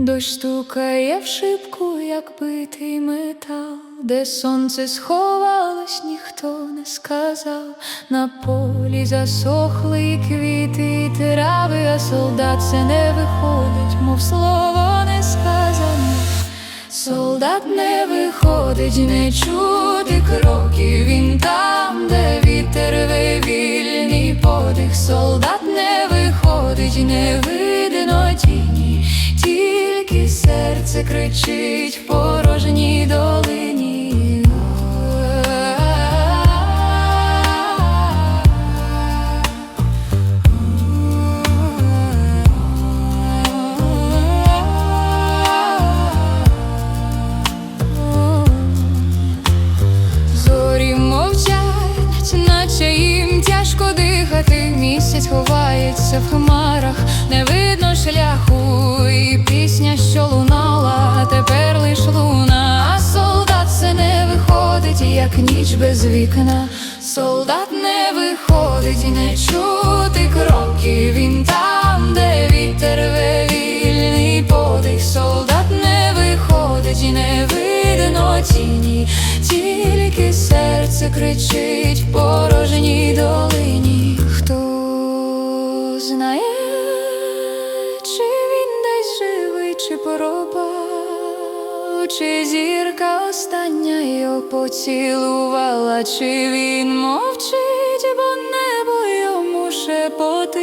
Дощ стукає в шибку, як битий метал, де сонце сховалось, ніхто не сказав. На полі засохли квіти, і трави, а солдат це не виходить, мов слово не сказане. Солдат не виходить, не чути кроків. Він там, де вітер рве вільний подих. Солдат не виходить, не видно серце кричить в порожній долині. Зорі мовчать, наче їм тяжко дихати. Місяць ховається в хмарах, не видно шляху, як ніч без вікна. Солдат не виходить, не чути кроків. Він там, де вітер вільний подих. Солдат не виходить, не видно тіні, тільки серце кричить в порожній долині. Хто знає, чи він десь живий, чи пропав, чи зірка остання його поцілувала, чи він мовчить, бо небо йому шепотить,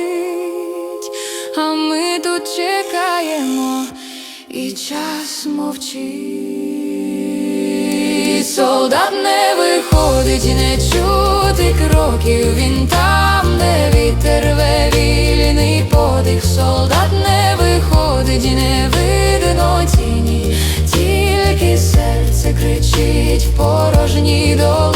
а ми тут чекаємо, і час мовчить. Солдат не виходить, не чути кроків. Він там, де вітер рве вільний подих. Солдат teñido